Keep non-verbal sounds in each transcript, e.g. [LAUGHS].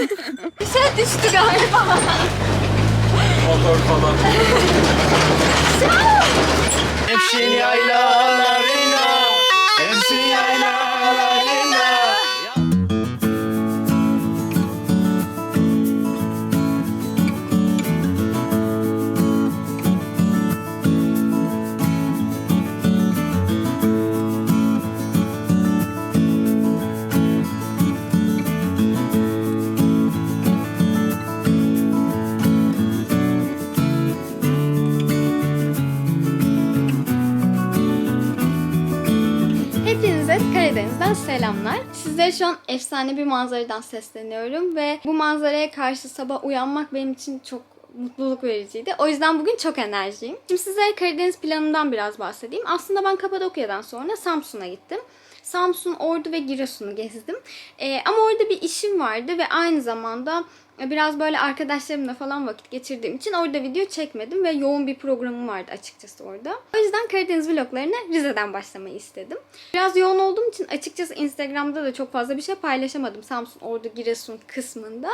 Bir şey düştü galiba. Motor falan. Hemşin yaylalarına, hemşin yaylalarına. Selamlar. Sizlere şu an efsane bir manzaradan sesleniyorum ve bu manzaraya karşı sabah uyanmak benim için çok mutluluk vericiydi. O yüzden bugün çok enerjiyim. Şimdi sizlere Karadeniz planından biraz bahsedeyim. Aslında ben Kapadokya'dan sonra Samsun'a gittim. Samsun, Ordu ve Giresun'u gezdim. Ee, ama orada bir işim vardı ve aynı zamanda biraz böyle arkadaşlarımla falan vakit geçirdiğim için orada video çekmedim ve yoğun bir programım vardı açıkçası orada. O yüzden Karadeniz vloglarına Rize'den başlamayı istedim. Biraz yoğun olduğum için açıkçası Instagram'da da çok fazla bir şey paylaşamadım Samsun, Ordu, Giresun kısmında.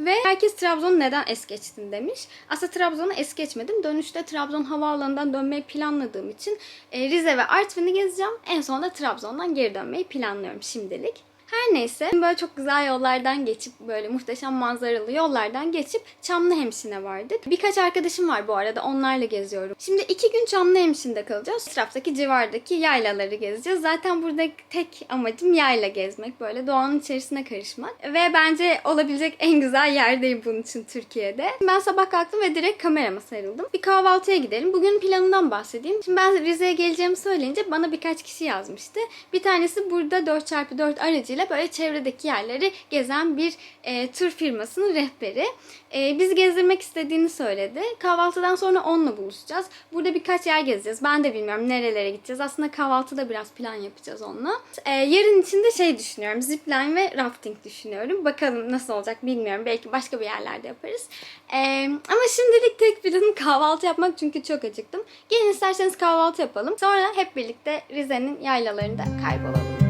Ve herkes Trabzon'u neden es geçtin demiş. Aslında Trabzon'u es geçmedim. Dönüşte Trabzon havaalanından dönmeyi planladığım için e, Rize ve Artvin'i gezeceğim. En son da Trabzon'dan geri dönmeyi planlıyorum şimdilik. Her neyse böyle çok güzel yollardan geçip böyle muhteşem manzaralı yollardan geçip Çamlıhemşin'e vardık. Birkaç arkadaşım var bu arada onlarla geziyorum. Şimdi iki gün Çamlıhemşin'de kalacağız. Etraftaki civardaki yaylaları gezeceğiz. Zaten burada tek amacım yayla gezmek. Böyle doğanın içerisine karışmak. Ve bence olabilecek en güzel yerdeyim bunun için Türkiye'de. Ben sabah kalktım ve direkt kamerama sarıldım. Bir kahvaltıya gidelim. Bugün planından bahsedeyim. Şimdi ben Rize'ye geleceğimi söyleyince bana birkaç kişi yazmıştı. Bir tanesi burada 4x4 aracıyla böyle çevredeki yerleri gezen bir e, tur firmasının rehberi. E, bizi gezdirmek istediğini söyledi. Kahvaltıdan sonra onunla buluşacağız. Burada birkaç yer gezeceğiz. Ben de bilmiyorum nerelere gideceğiz. Aslında kahvaltıda biraz plan yapacağız onunla. E, yarın için de şey düşünüyorum. Zipline ve rafting düşünüyorum. Bakalım nasıl olacak bilmiyorum. Belki başka bir yerlerde yaparız. E, ama şimdilik tek planım [LAUGHS] kahvaltı yapmak çünkü çok acıktım. Gelin isterseniz kahvaltı yapalım. Sonra hep birlikte Rize'nin yaylalarında kaybolalım.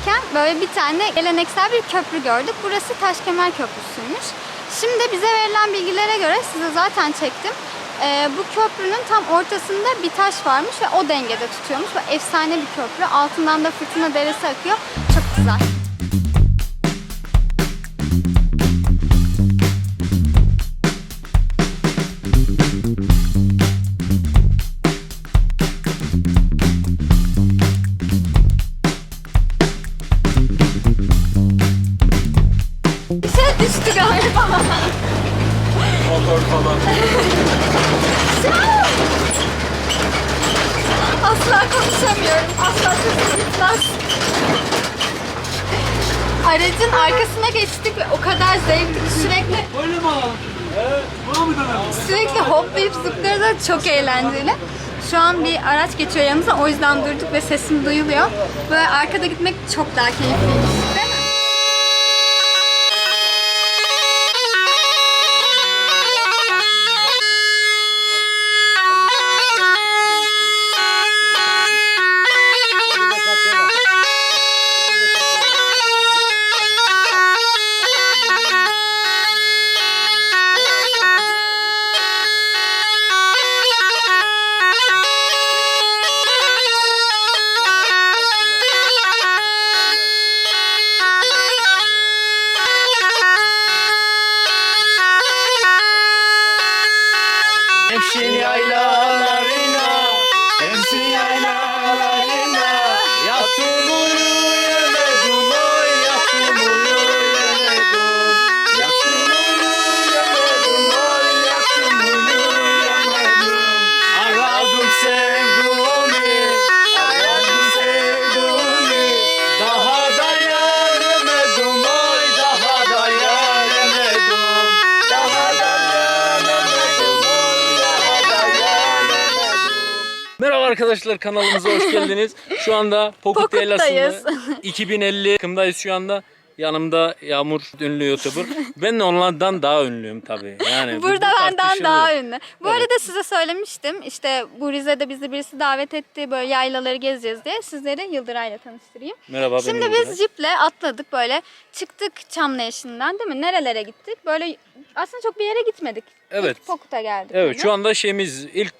Giderken böyle bir tane geleneksel bir köprü gördük. Burası Taşkemer Köprüsü'ymüş. Şimdi bize verilen bilgilere göre size zaten çektim. Ee, bu köprünün tam ortasında bir taş varmış ve o dengede tutuyormuş. Ve efsane bir köprü. Altından da fırtına deresi akıyor. Çok güzel. Asla konuşamıyorum. Asla sesim gitmez. Aracın arkasına geçtik ve o kadar zevkli sürekli Öyle mi? Evet. Buna mı dönelim? sürekli hoplayıp zıplıyoruz ve çok eğlenceli. Şu an bir araç geçiyor yanımıza o yüzden durduk ve sesim duyuluyor. Böyle arkada gitmek çok daha keyifliymiş. Arkadaşlar kanalımıza hoş geldiniz. Şu anda Pokut Pokut'tayız. Yaylası'nda 2050 kımdayız şu anda. Yanımda Yağmur ünlü YouTuber. ben de onlardan daha ünlüyüm tabii. Yani bu- Burada bu benden tartışılır. daha ünlü. Bu Evet. arada size söylemiştim. İşte bu Rize'de bizi birisi davet etti. Böyle yaylaları gezeceğiz diye. Sizleri Yıldıray'la tanıştırayım. Merhaba ben Şimdi Yıldıray. biz jiple atladık böyle. Çıktık Çamlıyaşı'ndan değil mi? Nerelere gittik? Böyle aslında çok bir yere gitmedik. Evet. İlk Pokut'a geldik. Evet yine. şu anda şeyimiz ilk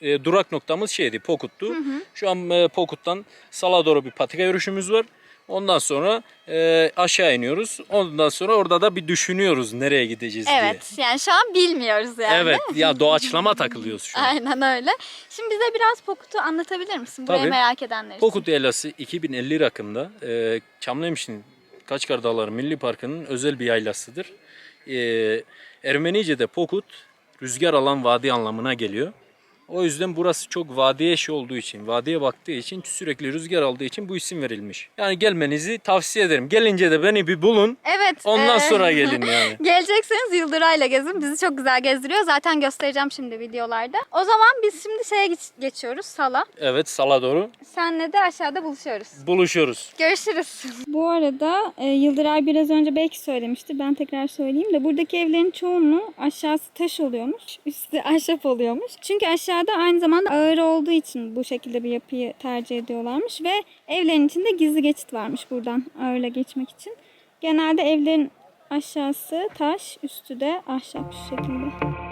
e, durak noktamız şeydi Pokut'tu. Şu an e, Pokut'tan Sal'a doğru bir patika yürüyüşümüz var. Ondan sonra e, aşağı iniyoruz. Ondan sonra orada da bir düşünüyoruz nereye gideceğiz diye. Evet yani şu an bilmiyoruz yani. Evet ya [LAUGHS] doğaçlama takılıyoruz şu an. Aynen öyle. Şimdi bize biraz Pokut'u anlatabilir misin? Burayı Tabii. merak edenler için. Pokut Yaylası 2050 rakımda e, Çamlıhemşin Kaçkar Dağları Milli Parkı'nın özel bir yaylasıdır. E, Ermenice'de Pokut rüzgar alan vadi anlamına geliyor. O yüzden burası çok vadiye eşi olduğu için, vadiye baktığı için sürekli rüzgar aldığı için bu isim verilmiş. Yani gelmenizi tavsiye ederim. Gelince de beni bir bulun. Evet. Ondan e, sonra [LAUGHS] gelin yani. Gelecekseniz Yıldıray'la gezin. Bizi çok güzel gezdiriyor. Zaten göstereceğim şimdi videolarda. O zaman biz şimdi şeye geç- geçiyoruz Sal'a. Evet sala doğru Senle de aşağıda buluşuyoruz. buluşuyoruz. Görüşürüz. [LAUGHS] Bu arada e, Yıldıray biraz önce belki söylemişti. Ben tekrar söyleyeyim de buradaki evlerin çoğunluğu aşağısı taş oluyormuş. Üstü ahşap oluyormuş. Çünkü aşağıda aynı zamanda ağır olduğu için bu şekilde bir yapıyı tercih ediyorlarmış. Ve evlerin içinde gizli geçit varmış buradan ağırla geçmek için. Genelde evlerin aşağısı taş, üstü de ahşap şu şekilde.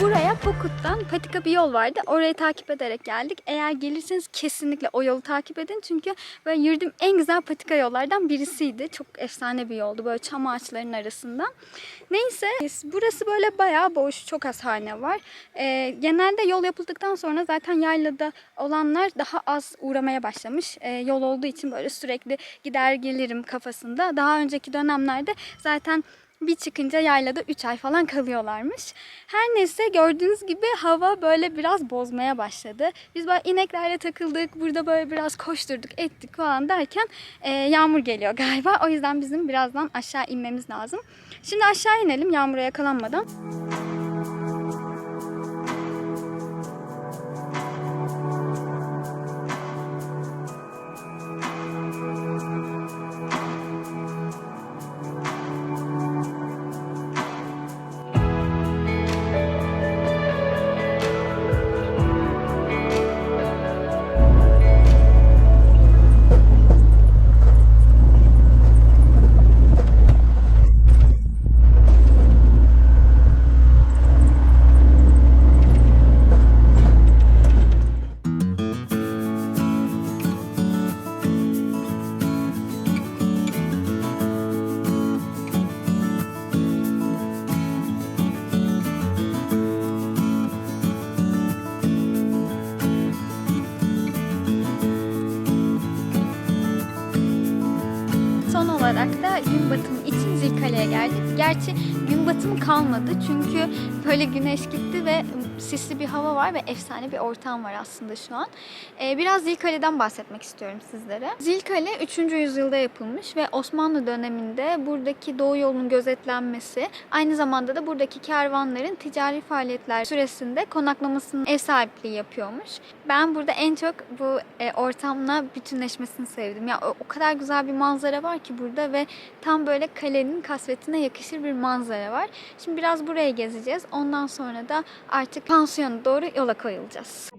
Buraya Pokut'tan patika bir yol vardı. Orayı takip ederek geldik. Eğer gelirseniz kesinlikle o yolu takip edin. Çünkü böyle yürüdüğüm en güzel patika yollardan birisiydi. Çok efsane bir yoldu. Böyle çam ağaçlarının arasından. Neyse burası böyle bayağı boş. Çok az hane var. Ee, genelde yol yapıldıktan sonra zaten yaylada olanlar daha az uğramaya başlamış. Ee, yol olduğu için böyle sürekli gider gelirim kafasında. Daha önceki dönemlerde zaten bir çıkınca yaylada 3 ay falan kalıyorlarmış. Her neyse gördüğünüz gibi hava böyle biraz bozmaya başladı. Biz böyle ineklerle takıldık, burada böyle biraz koşturduk, ettik falan derken e, yağmur geliyor [LAUGHS] galiba. O yüzden bizim birazdan aşağı inmemiz lazım. Şimdi aşağı inelim yağmura yakalanmadan. Son olarak da gün batımı için Zilkale'ye geldik. Gerçi gün batımı kalmadı çünkü böyle güneş gitti ve sisli bir hava var ve efsane bir ortam var aslında şu an. Ee, biraz Zilkale'den bahsetmek istiyorum sizlere. Zilkale 3. yüzyılda yapılmış ve Osmanlı döneminde buradaki doğu yolunun gözetlenmesi, aynı zamanda da buradaki kervanların ticari faaliyetler süresinde konaklamasının ev sahipliği yapıyormuş. Ben burada en çok bu e, ortamla bütünleşmesini sevdim. Ya o, o kadar güzel bir manzara var ki burada ve tam böyle kalenin kasvetine yakışır bir manzara var. Şimdi biraz buraya gezeceğiz. Ondan sonra da artık pansiyona doğru yola koyulacağız.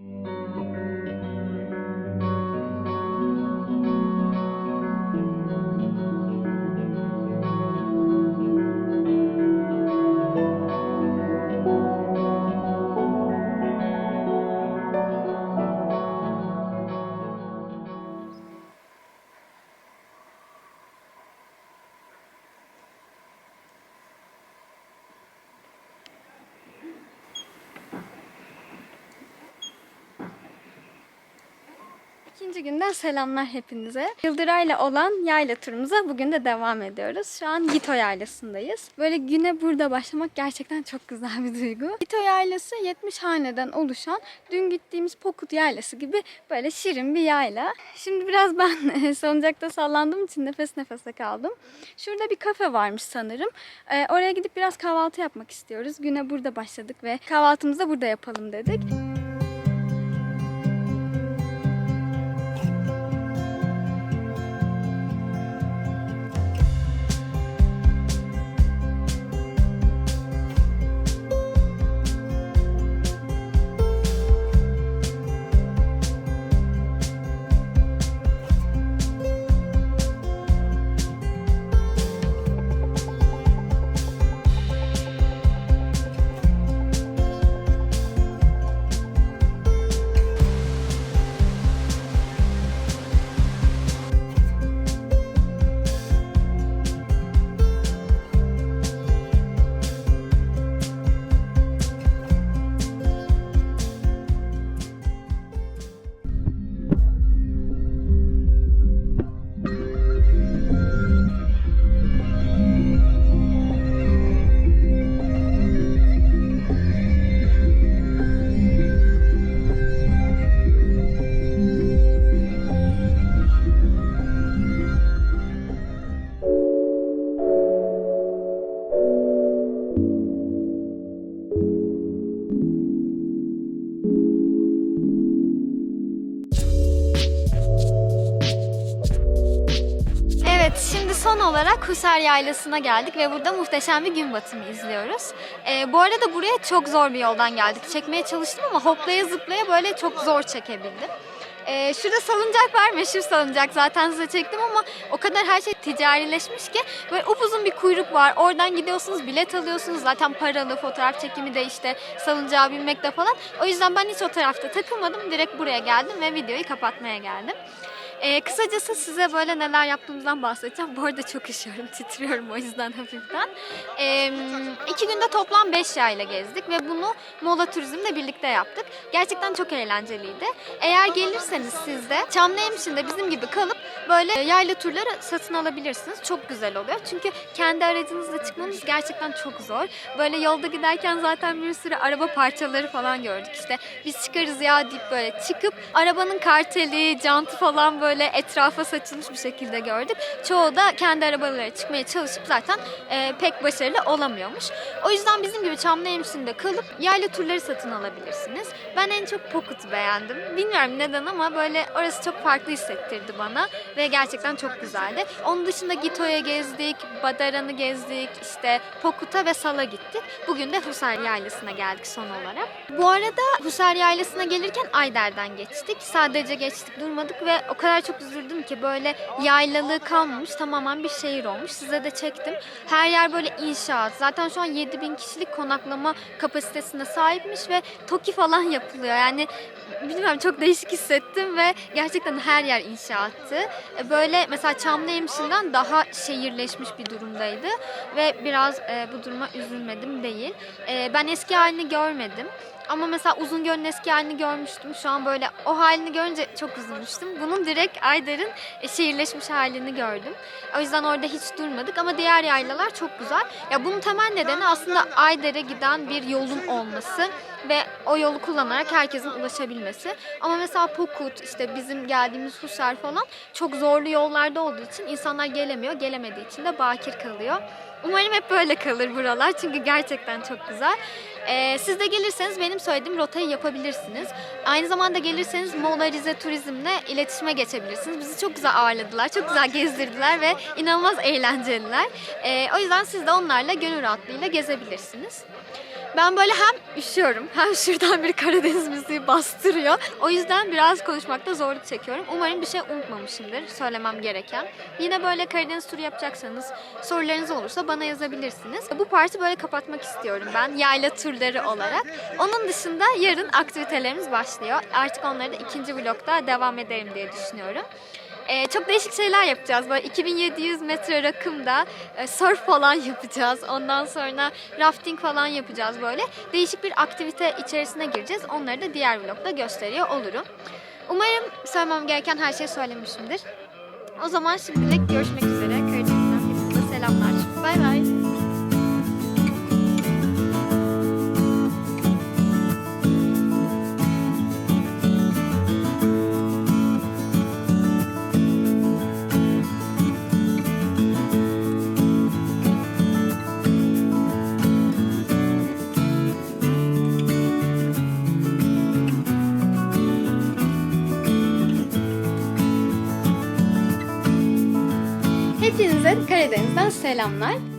İkinci günden selamlar hepinize. Yıldıray'la olan yayla turumuza bugün de devam ediyoruz. Şu an Gito Yaylası'ndayız. Böyle güne burada başlamak gerçekten çok güzel bir duygu. Gito Yaylası 70 haneden oluşan dün gittiğimiz Pokut Yaylası gibi böyle şirin bir yayla. Şimdi biraz ben [LAUGHS] salıncakta sallandığım için nefes nefese kaldım. Şurada bir kafe varmış sanırım. Ee, oraya gidip biraz kahvaltı yapmak istiyoruz. Güne burada başladık ve kahvaltımızı da burada yapalım dedik. Evet, son olarak Husar Yaylası'na geldik ve burada muhteşem bir gün batımı izliyoruz. Ee, bu arada buraya çok zor bir yoldan geldik. Çekmeye çalıştım ama hoplaya zıplaya böyle çok zor çekebildim. Ee, şurada salıncak var, meşhur salıncak. Zaten size çektim ama o kadar her şey ticarileşmiş ki böyle upuzun bir kuyruk var. Oradan gidiyorsunuz, bilet alıyorsunuz. Zaten paralı, fotoğraf çekimi de işte salıncağa binmek de falan. O yüzden ben hiç o tarafta takılmadım. Direkt buraya geldim ve videoyu kapatmaya geldim. Ee, kısacası size böyle neler yaptığımızdan bahsedeceğim. Bu arada çok üşüyorum, [LAUGHS] titriyorum o yüzden hafiften. Ee, iki günde toplam 5 yayla gezdik ve bunu Mola Turizm'le birlikte yaptık. Gerçekten çok eğlenceliydi. Eğer gelirseniz siz de Çamlıhemşin'de bizim gibi kalıp böyle yayla turları satın alabilirsiniz. Çok güzel oluyor. Çünkü kendi aracınızla çıkmanız gerçekten çok zor. Böyle yolda giderken zaten bir sürü araba parçaları falan gördük. İşte biz çıkarız ya deyip böyle çıkıp arabanın karteli, jantı falan böyle etrafa saçılmış bir şekilde gördük. Çoğu da kendi arabalara çıkmaya çalışıp zaten e, pek başarılı olamıyormuş. O yüzden bizim gibi Çamlıhemşin'de kalıp yayla turları satın alabilirsiniz. Ben en çok Pokut'u beğendim. Bilmiyorum neden ama böyle orası çok farklı hissettirdi bana ve gerçekten çok güzeldi. Onun dışında Gito'ya gezdik, Badaran'ı gezdik, işte Pokut'a ve Sal'a gittik. Bugün de Husar Yaylası'na geldik son olarak. Bu arada Husar Yaylası'na gelirken Ayder'den geçtik. Sadece geçtik durmadık ve o kadar çok üzüldüm ki böyle yaylalığı kalmamış tamamen bir şehir olmuş. Size de çektim. Her yer böyle inşaat. Zaten şu an 7000 kişilik konaklama kapasitesine sahipmiş ve TOKİ falan yapılıyor. Yani bilmiyorum çok değişik hissettim ve gerçekten her yer inşaattı. E, Böyle mesela Çamlıhemşin'den daha şehirleşmiş bir durumdaydı ve biraz e, bu duruma üzülmedim değil. E, ben eski halini görmedim. Ama mesela Uzungöl'ün eski halini görmüştüm. Şu an böyle o halini görünce çok üzülmüştüm. Bunun direkt Ayder'in e, şehirleşmiş halini gördüm. O yüzden orada hiç durmadık ama diğer yaylalar çok güzel. Ya bunun temel nedeni aslında Ayder'e giden bir yolun olması ve o yolu kullanarak herkesin ulaşabilmesi. Ama mesela Pokut, işte bizim geldiğimiz Husar falan çok zorlu yollarda olduğu için insanlar gelemiyor. Gelemediği için de bakir kalıyor. Umarım hep böyle kalır buralar çünkü gerçekten çok güzel. Ee, siz de gelirseniz benim söylediğim rotayı yapabilirsiniz. Aynı zamanda gelirseniz Mola Rize Turizm'le iletişime geçebilirsiniz. Bizi çok güzel ağırladılar, çok güzel gezdirdiler ve inanılmaz eğlenceliler. Ee, o yüzden siz de onlarla gönül rahatlığıyla gezebilirsiniz. Ben böyle hem üşüyorum hem [LAUGHS] şuradan bir Karadeniz müziği bastırıyor. O yüzden biraz konuşmakta zorluk çekiyorum. Umarım bir şey unutmamışımdır söylemem gereken. Yine böyle Karadeniz turu yapacaksanız sorularınız olursa bana yazabilirsiniz. Bu parti böyle kapatmak istiyorum ben yayla turları olarak. Onun dışında yarın aktivitelerimiz başlıyor. Artık onları da ikinci vlogda devam ederim diye düşünüyorum. Ee, çok değişik şeyler yapacağız. Böyle 2700 metre rakımda e, surf falan [LAUGHS] yapacağız. Ondan sonra rafting falan yapacağız böyle. Değişik bir aktivite içerisine gireceğiz. Onları da diğer vlogda gösteriyor olurum. Umarım söylemem gereken her şeyi söylemişimdir. O zaman şimdilik görüşmek üzere. Karadeniz'den selamlar.